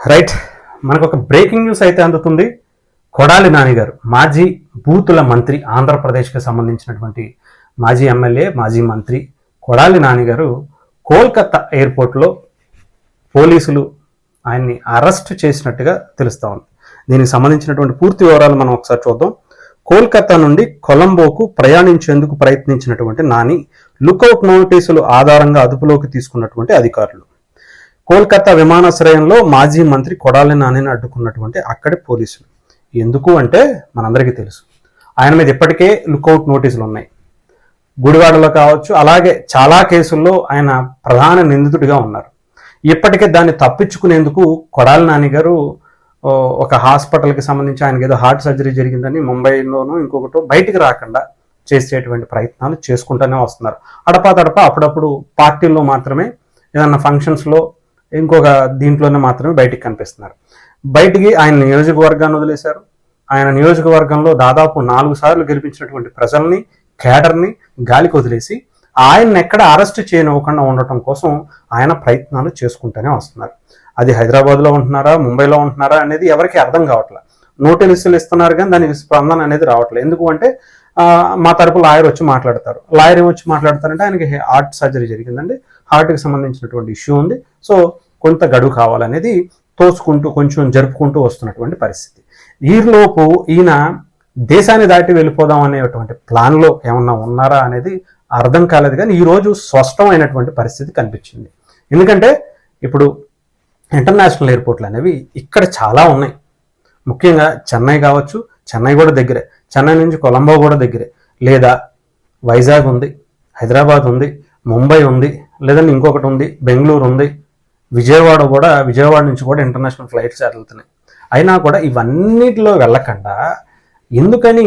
Right. మనకు ఒక breaking news అయితే అందుతుంది. కొడాలి నానిగారు మాజీ బూతుల మంత్రి ఆంధ్రప్రదేశ్కి సంబంధించినటువంటి మాజీ ఎమ్మెల్యే మాజీ మంత్రి కొడాలి నానిగారు కోల్కతా ఎయిర్పోర్ట్లో పోలీసులు ఆయన్ని అరెస్ట్ చేసినట్టుగా తెలుస్తా ఉంది. దీనికి సంబంధించినటువంటి పూర్తి వివరాలు మనం ఒకసారి చూద్దాం. కోల్కతా నుండి కొలంబోకు ప్రయాణించేందుకు ప్రయత్నించినటువంటి నాని లుకౌట్ నోటీసులు ఆధారంగా అదుపులోకి తీసుకున్నటువంటి అధికారులు. కోల్కతా విమానాశ్రయంలో మాజీ మంత్రి కొడాలి నానిని అడ్డుకున్నటువంటి అక్కడి పోలీసులు. ఎందుకు అంటే మనందరికీ తెలుసు. ఆయన మీద ఇప్పటికే లుకౌట్ నోటీసులు ఉన్నాయి. గుడివాడలో కావచ్చు అలాగే చాలా కేసుల్లో ఆయన ప్రధాన నిందితుడిగా ఉన్నారు. ఇప్పటికే దాన్ని తప్పించుకునేందుకు కొడాలి నాని గారు ఒక హాస్పిటల్కి సంబంధించి ఆయనకి ఏదో హార్ట్ సర్జరీ జరిగిందని ముంబైలోనూ ఇంకొకటి బయటికి రాకుండా చేసేటువంటి ప్రయత్నాలు చేసుకుంటూనే వస్తున్నారు. అడపా తడప అప్పుడప్పుడు పార్టీల్లో మాత్రమే ఏదన్నా ఫంక్షన్స్లో ఇంకొక దీంట్లోనే మాత్రమే బయటికి కనిపిస్తున్నారు. బయటికి ఆయన నియోజకవర్గాన్ని వదిలేశారు. ఆయన నియోజకవర్గంలో దాదాపు నాలుగు సార్లు గెలిపించినటువంటి ప్రజల్ని కేడర్ని గాలికి వదిలేసి ఆయన్ని ఎక్కడ అరెస్ట్ చేయనివ్వకుండా ఉండటం కోసం ఆయన ప్రయత్నాలు చేసుకుంటూనే వస్తున్నారు. అది హైదరాబాద్లో ఉంటున్నారా ముంబైలో ఉంటున్నారా అనేది ఎవరికి అర్థం కావట్లేదు నోటీసులు ఇస్తున్నారు కానీ దానికి స్పందన అనేది రావట్లేదు ఎందుకు అంటే మా తరపు లాయర్ వచ్చి మాట్లాడతారు. లాయర్ ఏమొచ్చి వచ్చి మాట్లాడతారంటే ఆయనకి హార్ట్ సర్జరీ జరిగిందండి. హార్ట్కి సంబంధించినటువంటి ఇష్యూ ఉంది. సో కొంత గడువు కావాలనేది తోసుకుంటూ కొంచెం జరుపుకుంటూ వస్తున్నటువంటి పరిస్థితి. ఈలోపు ఈయన దేశాన్ని దాటి వెళ్ళిపోదాం అనేటువంటి ప్లాన్లో ఏమన్నా ఉన్నారా అనేది అర్థం కాలేదు కానీ ఈరోజు స్పష్టమైనటువంటి పరిస్థితి కనిపించింది. ఎందుకంటే ఇప్పుడు ఇంటర్నేషనల్ ఎయిర్పోర్ట్లు అనేవి ఇక్కడ చాలా ఉన్నాయి. ముఖ్యంగా చెన్నై కావచ్చు చెన్నై కూడా దగ్గరే. చెన్నై నుంచి కొలంబో కూడా దగ్గరే. లేదా వైజాగ్ ఉంది హైదరాబాద్ ఉంది ముంబై ఉంది లేదంటే ఇంకొకటి ఉంది బెంగళూరు ఉంది విజయవాడ కూడా విజయవాడ నుంచి కూడా ఇంటర్నేషనల్ ఫ్లైట్స్ వెళ్తున్నాయి అయినా కూడా ఇవన్నిటిలో వెళ్ళకుండా ఎందుకని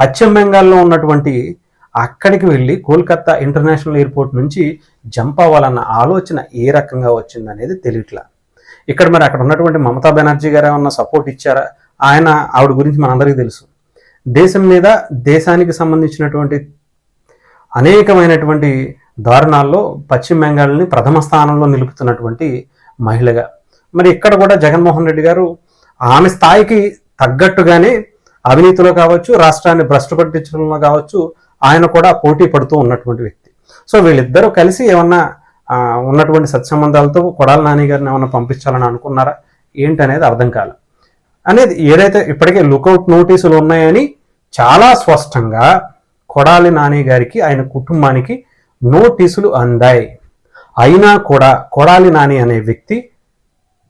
పశ్చిమ బెంగాల్లో ఉన్నటువంటి అక్కడికి వెళ్ళి కోల్కత్తా ఇంటర్నేషనల్ ఎయిర్పోర్ట్ నుంచి జంప్ అవ్వాలన్న ఆలోచన ఏ రకంగా వచ్చిందనేది తెలియట్లా. ఇక్కడ మరి అక్కడ ఉన్నటువంటి మమతా బెనర్జీ గారు ఏమన్నా సపోర్ట్ ఇచ్చారా? ఆయన ఆవిడ గురించి మనందరికీ తెలుసు. దేశం మీద దేశానికి సంబంధించినటువంటి అనేకమైనటువంటి దారుణాల్లో పశ్చిమ బెంగాల్ని ప్రథమ స్థానంలో నిలుపుతున్నటువంటి మహిళగా. మరి ఇక్కడ కూడా జగన్మోహన్ రెడ్డి గారు ఆమె స్థాయికి తగ్గట్టుగానే అవినీతిలో కావచ్చు రాష్ట్రాన్ని భ్రష్టు పట్టించడంలో కావచ్చు ఆయన కూడా పోటీ పడుతూ ఉన్నటువంటి వ్యక్తి. సో వీళ్ళిద్దరూ కలిసి ఏమన్నా ఉన్నటువంటి సత్సంబంధాలతో కొడాల నాని గారిని ఏమన్నా పంపించాలని అనుకున్నారా? ఏంటనేది అర్థం కాల. అనేది ఏదైతే ఇప్పటికే లుకౌట్ నోటీసులు ఉన్నాయని చాలా స్పష్టంగా కొడాలి నాని గారికి ఆయన కుటుంబానికి నోటీసులు అందాయి. అయినా కూడా కొడాలి నాని అనే వ్యక్తి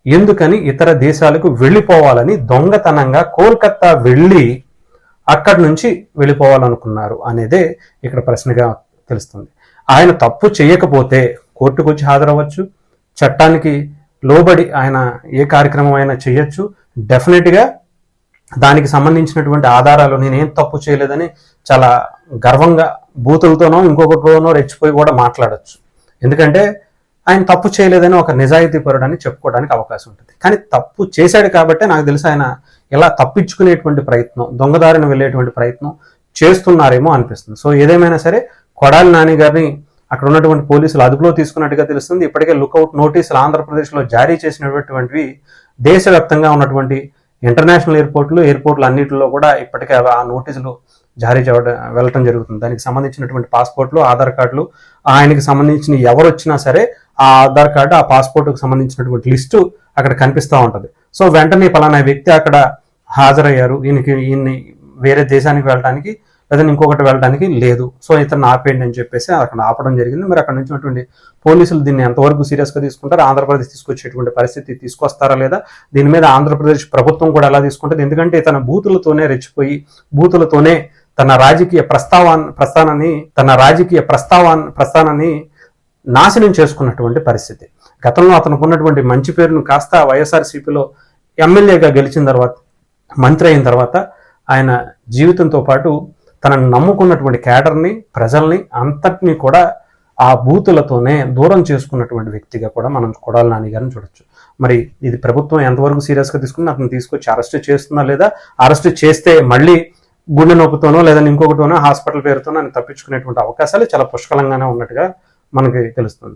ఎందుకని ఇతర దేశాలకు వెళ్ళిపోవాలని దొంగతనంగా కోల్కత్తా వెళ్ళి అక్కడి నుంచి వెళ్ళిపోవాలనుకున్నారు అనేదే ఇక్కడ ప్రశ్నగా తెలుస్తుంది. ఆయన తప్పు చేయకపోతే కోర్టుకు వచ్చి హాజరవ్వచ్చు. చట్టానికి లోబడి ఆయన ఏ కార్యక్రమం అయినా చేయొచ్చు డెఫినెట్గా దానికి సంబంధించినటువంటి ఆధారాలు నేనేం తప్పు చేయలేదని చాలా గర్వంగా బూతులతోనో ఇంకొకటితోనో రెచ్చిపోయి కూడా మాట్లాడొచ్చు. ఎందుకంటే ఆయన తప్పు చేయలేదని ఒక నిజాయితీ పరుడని చెప్పుకోవడానికి అవకాశం ఉంటుంది. కానీ తప్పు చేశాడు కాబట్టి నాకు తెలిసి ఆయన ఇలా తప్పించుకునేటువంటి ప్రయత్నం దొంగదారిని వెళ్ళేటువంటి ప్రయత్నం చేస్తున్నారేమో అనిపిస్తుంది. సో ఏదేమైనా సరే కొడాలి నాని గారిని అక్కడ ఉన్నటువంటి పోలీసులు అదుపులో తీసుకున్నట్టుగా తెలుస్తుంది. ఇప్పటికే లుకౌట్ నోటీసులు ఆంధ్రప్రదేశ్లో జారీ చేసినటువంటివి దేశవ్యాప్తంగా ఉన్నటువంటి ఇంటర్నేషనల్ ఎయిర్పోర్ట్లు ఎయిర్పోర్ట్లు అన్నింటిలో కూడా ఇప్పటికే ఆ నోటీసులు జారీ చేయడం వెళ్ళటం జరుగుతుంది. దానికి సంబంధించినటువంటి పాస్పోర్ట్లు ఆధార్ కార్డులు ఆయనకి సంబంధించిన ఎవరు వచ్చినా సరే ఆ ఆధార్ కార్డు ఆ పాస్పోర్ట్కి సంబంధించినటువంటి లిస్టు అక్కడ కనిపిస్తూ ఉంటుంది. సో వెంటనే పలానా వ్యక్తి అక్కడ హాజరయ్యారు. ఈయనకి ఈయన్ని వేరే దేశానికి వెళ్ళడానికి లేదా ఇంకొకటి వెళ్ళడానికి లేదు. సో ఇతను ఆపేయండి అని చెప్పేసి అక్కడ ఆపడం జరిగింది. మరి అక్కడ నుంచినటువంటి పోలీసులు దీన్ని ఎంతవరకు సీరియస్గా తీసుకుంటారు ఆంధ్రప్రదేశ్ తీసుకొచ్చేటువంటి పరిస్థితి తీసుకొస్తారా లేదా? దీని మీద ఆంధ్రప్రదేశ్ ప్రభుత్వం కూడా ఎలా తీసుకుంటుంది? ఎందుకంటే తన బూతులతోనే రెచ్చిపోయి బూతులతోనే తన రాజకీయ ప్రస్తావాన్ని ప్రస్థానాన్ని తన రాజకీయ ప్రస్తావా ప్రస్థానాన్ని నాశనం చేసుకున్నటువంటి పరిస్థితి. గతంలో అతనికి ఉన్నటువంటి మంచి పేరును కాస్త వైఎస్ఆర్సీపీలో ఎమ్మెల్యేగా గెలిచిన తర్వాత మంత్రి అయిన తర్వాత ఆయన జీవితంతో పాటు తనను నమ్ముకున్నటువంటి కేడర్ని ప్రజల్ని అంతటినీ కూడా ఆ బూతులతోనే దూరం చేసుకున్నటువంటి వ్యక్తిగా కూడా మనం కొడాల నాని గారిని చూడొచ్చు. మరి ఇది ప్రభుత్వం ఎంతవరకు సీరియస్గా తీసుకుని అతను తీసుకొచ్చి అరెస్ట్ చేస్తుందా లేదా? అరెస్ట్ చేస్తే మళ్ళీ గుండె నొప్పుతోనో లేదా ఇంకొకటితోనో హాస్పిటల్ పేరుతోనో ఆయన తప్పించుకునేటువంటి అవకాశాలు చాలా పుష్కలంగానే ఉన్నట్టుగా మనకి తెలుస్తుంది.